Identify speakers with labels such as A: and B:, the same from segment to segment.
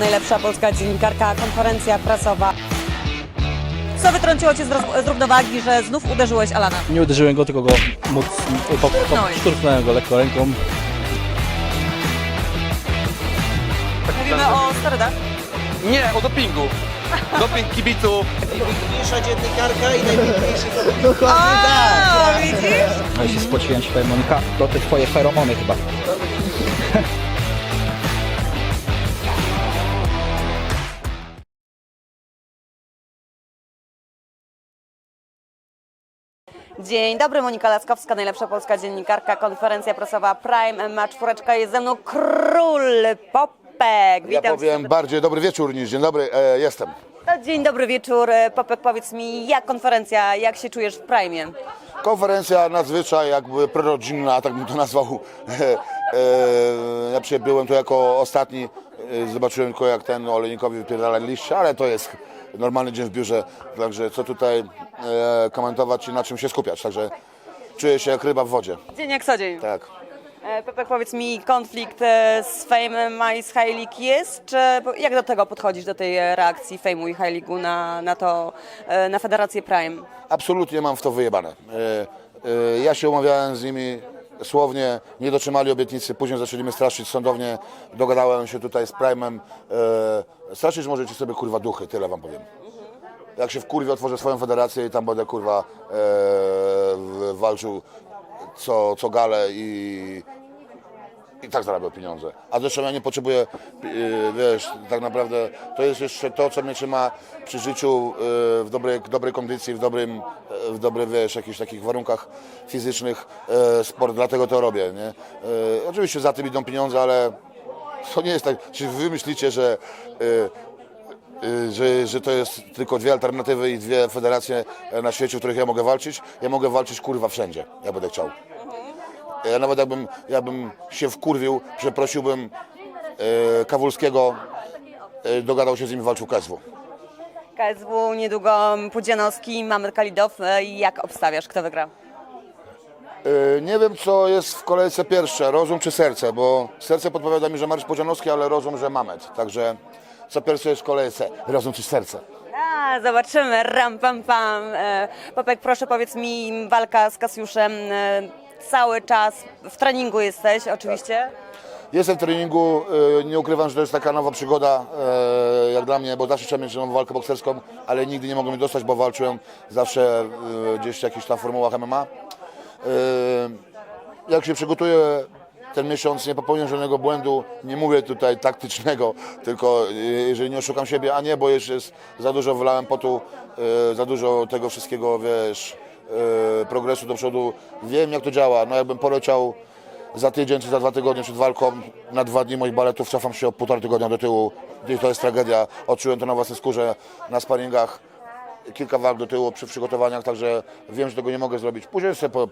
A: Najlepsza polska dziennikarka, konferencja prasowa. Co wytrąciło cię z, roz- z równowagi, że znów uderzyłeś Alana?
B: Nie uderzyłem go, tylko go móc, po, po,
A: Szturchnąłeś.
B: szturchnąłem go lekko ręką.
A: Mówimy o sterydach.
C: Nie, o dopingu. Doping kibiców.
D: Najpiękniejsza dziennikarka i najpiękniejszy
A: O, widzisz?
E: No i się spociłem się, powiem Monika, to te twoje feromony chyba.
A: Dzień dobry, Monika Laskowska, najlepsza polska dziennikarka, konferencja prasowa Prime, ma czwóreczka, jest ze mną król Popek.
F: Ja
A: Witam
F: powiem
A: cię.
F: bardziej dobry wieczór niż dzień dobry, e, jestem.
A: To Dzień dobry wieczór, Popek, powiedz mi, jak konferencja, jak się czujesz w Prime?
F: Konferencja nadzwyczaj jakby prorodzinna, tak bym to nazwał. E, e, ja przybyłem tu jako ostatni, zobaczyłem tylko jak ten olejnikowi wypierdala liście, ale to jest normalny dzień w biurze, także co tutaj e, komentować i na czym się skupiać, także czuję się jak ryba w wodzie.
A: Dzień jak co dzień.
F: Tak.
A: E, Popek, powiedz mi, konflikt e, z Fame i z League jest, czy jak do tego podchodzisz, do tej e, reakcji Fame'u i League'u na, na to, e, na Federację Prime?
F: Absolutnie mam w to wyjebane. E, e, Ja się umawiałem z nimi słownie, nie dotrzymali obietnicy, później zaczęli mnie straszyć sądownie, dogadałem się tutaj z Prime'em. E, Straszyć możecie sobie kurwa duchy, tyle wam powiem. Jak się w kurwie otworzę swoją federację i tam będę kurwa e, walczył co, co gale i, i tak zarabiał pieniądze. A zresztą ja nie potrzebuję, yy, wiesz, tak naprawdę to jest jeszcze to, co mnie trzyma przy życiu yy, w dobrej, dobrej kondycji, w dobrym, yy, w dobrych, wiesz, jakichś takich warunkach fizycznych sport, dlatego to robię, nie? Oczywiście za tym idą pieniądze, ale to nie jest tak, czy wy myślicie, że że, że to jest tylko dwie alternatywy i dwie federacje na świecie, w których ja mogę walczyć. Ja mogę walczyć kurwa wszędzie, ja będę chciał. Ja nawet jakbym, jakbym się wkurwił, przeprosiłbym e, Kawulskiego, e, dogadał się z nim i walczył KSW.
A: KSW, niedługo Pudzianowski, Mamet Kalidow. E, Jak obstawiasz, kto wygra?
F: E, nie wiem, co jest w kolejce pierwsze, rozum czy serce, bo serce podpowiada mi, że Mariusz Podzianowski, ale rozum, że Mamet. Także co pierwsze jest w kolejce, rozum czy serce?
A: A, zobaczymy, ram pam pam. E, Popek, proszę powiedz mi, walka z Kasiuszem, e, cały czas w treningu jesteś oczywiście.
F: Jestem w treningu, e, nie ukrywam, że to jest taka nowa przygoda e, jak dla mnie, bo zawsze chciałem mieć nową walkę bokserską, ale nigdy nie mogłem jej dostać, bo walczyłem zawsze e, gdzieś w jakichś tam formułach MMA. Jak się przygotuję ten miesiąc, nie popełnię żadnego błędu, nie mówię tutaj taktycznego, tylko jeżeli nie oszukam siebie, a nie, bo jeszcze jest za dużo wylałem potu, za dużo tego wszystkiego, wiesz, progresu do przodu. Wiem jak to działa, no jakbym poleciał za tydzień czy za dwa tygodnie przed walką na dwa dni moich baletów cofam się o półtora tygodnia do tyłu i to jest tragedia. Odczułem to na własnej skórze na sparingach, kilka walk do tyłu przy przygotowaniach, także wiem, że tego nie mogę zrobić. Później sobie po,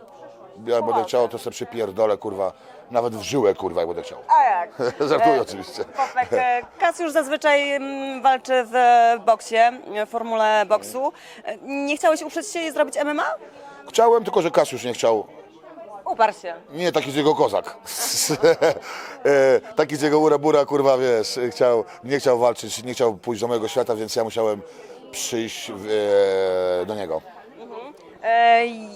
F: jak będę chciał, to sobie przypierdolę, kurwa, nawet w żyłę, kurwa, jak będę chciał.
A: A jak?
F: Żartuję oczywiście.
A: Popek, e, Kasiusz zazwyczaj mm, walczy w e, boksie, w formule boksu. E, Nie chciałeś uprzeć się i zrobić MMA?
F: Chciałem, tylko że Kasiusz nie chciał.
A: Uparł się.
F: Nie, taki z jego kozak. E, taki z jego urabura, kurwa, wiesz, chciał, nie chciał walczyć, nie chciał pójść do mojego świata, więc ja musiałem przyjść e, do niego.
A: E, i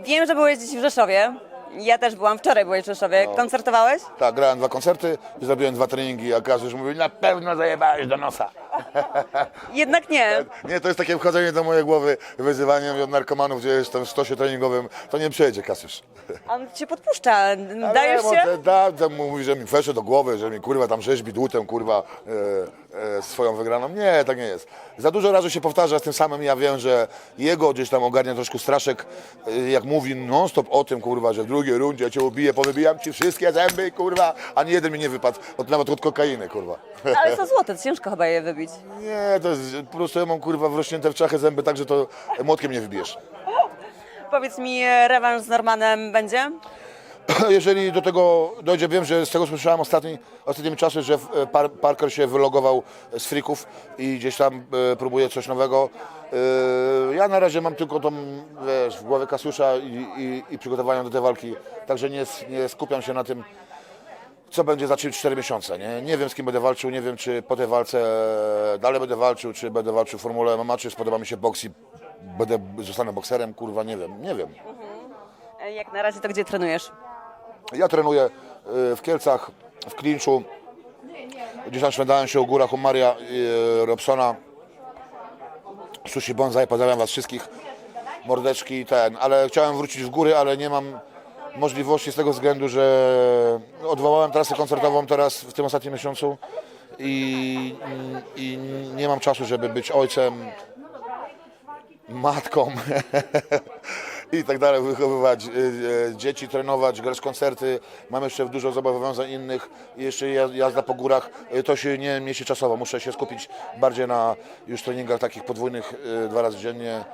A: Wiem, że byłeś dziś w Rzeszowie. Ja też byłam, wczoraj byłeś w Rzeszowie. Koncertowałeś?
F: Tak, grałem dwa koncerty i zrobiłem dwa treningi, a każdy już mówił, na pewno zajebałeś do nosa.
A: Jednak nie.
F: Nie, to jest takie wchodzenie do mojej głowy, wyzywanie od narkomanów, gdzie jestem w stosie treningowym, to nie przejdzie, Kasiusz.
A: On cię podpuszcza. Dajesz
F: Ale
A: się?
F: on Da, da, mówi, że mi fesze do głowy, że mi kurwa tam rzeźbi dłutem, kurwa, e, e, swoją wygraną. Nie, tak nie jest. Za dużo razy się powtarza z tym samym, ja wiem, że jego gdzieś tam ogarnia troszkę straszek, e, jak mówi non stop o tym, kurwa, że w drugiej rundzie ja cię ubiję, powybijam ci wszystkie zęby, kurwa, ani jeden mi nie wypadł, od, nawet od kokainy, kurwa.
A: Ale to złote, ciężko chyba je wybić.
F: Nie, to jest, po prostu ja mam kurwa wrośnięte w czachę zęby, tak że to młotkiem nie wybijesz.
A: Powiedz mi, e, rewanż z Normanem będzie?
F: Jeżeli do tego dojdzie, wiem, że z tego słyszałem ostatni, ostatnimi czasy, że e, Par Parker się wylogował z frików i gdzieś tam e, próbuje coś nowego. E, ja na razie mam tylko tą, wiesz, w głowie Kasiusza i, i, i przygotowania do tej walki, także nie, nie skupiam się na tym, co będzie za 4 miesiące. Nie? nie wiem, z kim będę walczył, nie wiem, czy po tej walce dalej będę walczył, czy będę walczył w Formule MMA, czy spodoba mi się boks i będę, zostanę bokserem, kurwa, nie wiem, nie wiem.
A: E, Jak na razie to gdzie trenujesz?
F: Ja trenuję y, w Kielcach, w Klinczu. Gdzieś tam szwendałem się u górach u Maria Robsona. Sushi Bonsai, pozdrawiam was wszystkich. Mordeczki i ten, ale chciałem wrócić w góry, ale nie mam możliwości z tego względu, że odwołałem trasę koncertową teraz w tym ostatnim miesiącu i, i nie mam czasu, żeby być ojcem, matką i tak dalej, wychowywać y, y, dzieci, trenować, grać koncerty. Mam jeszcze dużo zobowiązań innych jeszcze jaz- jazda po górach. Y, To się nie mieści czasowo. Muszę się skupić bardziej na już treningach takich podwójnych dwa razy dziennie,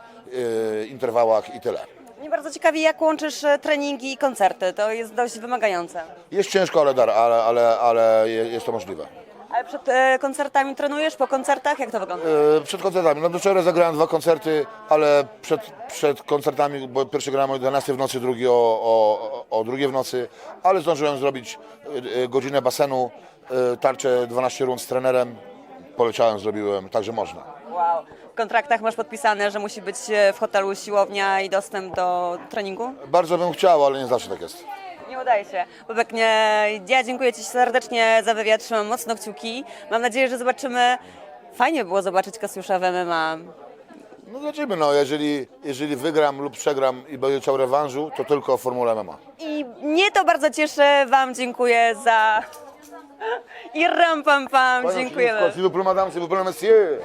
F: interwałach i tyle.
A: Mnie bardzo ciekawi, jak łączysz e, treningi i koncerty. To jest dość wymagające.
F: Jest ciężko, ale dar, ale, ale, ale je- jest to możliwe.
A: Ale przed e, koncertami trenujesz? Po koncertach? Jak to wygląda?
F: E, Przed koncertami. No wczoraj zagrałem dwa koncerty, ale przed, przed koncertami, bo pierwszy grałem o 11 w nocy, drugi o, o, o drugiej w nocy, ale zdążyłem zrobić e, e, godzinę basenu, e, tarczę 12 rund z trenerem. Poleciałem, zrobiłem, także można.
A: Wow. W kontraktach masz podpisane, że musi być e, w hotelu siłownia i dostęp do treningu?
F: Bardzo bym chciał, ale nie zawsze tak jest.
A: Nie udaje się. Bobek, nie, ja dziękuję Ci serdecznie za wywiad, trzymam mocno kciuki. Mam nadzieję, że zobaczymy. Fajnie było zobaczyć Kasiusza w MMA.
F: No zobaczymy, no, jeżeli, jeżeli wygram lub przegram i będę chciał rewanżu, to tylko w Formule MMA.
A: I mnie to bardzo cieszy. Wam dziękuję za... I ram pam pam. Dziękujemy.
F: S'il vous plaît, madame, s'il vous plaît, monsieur.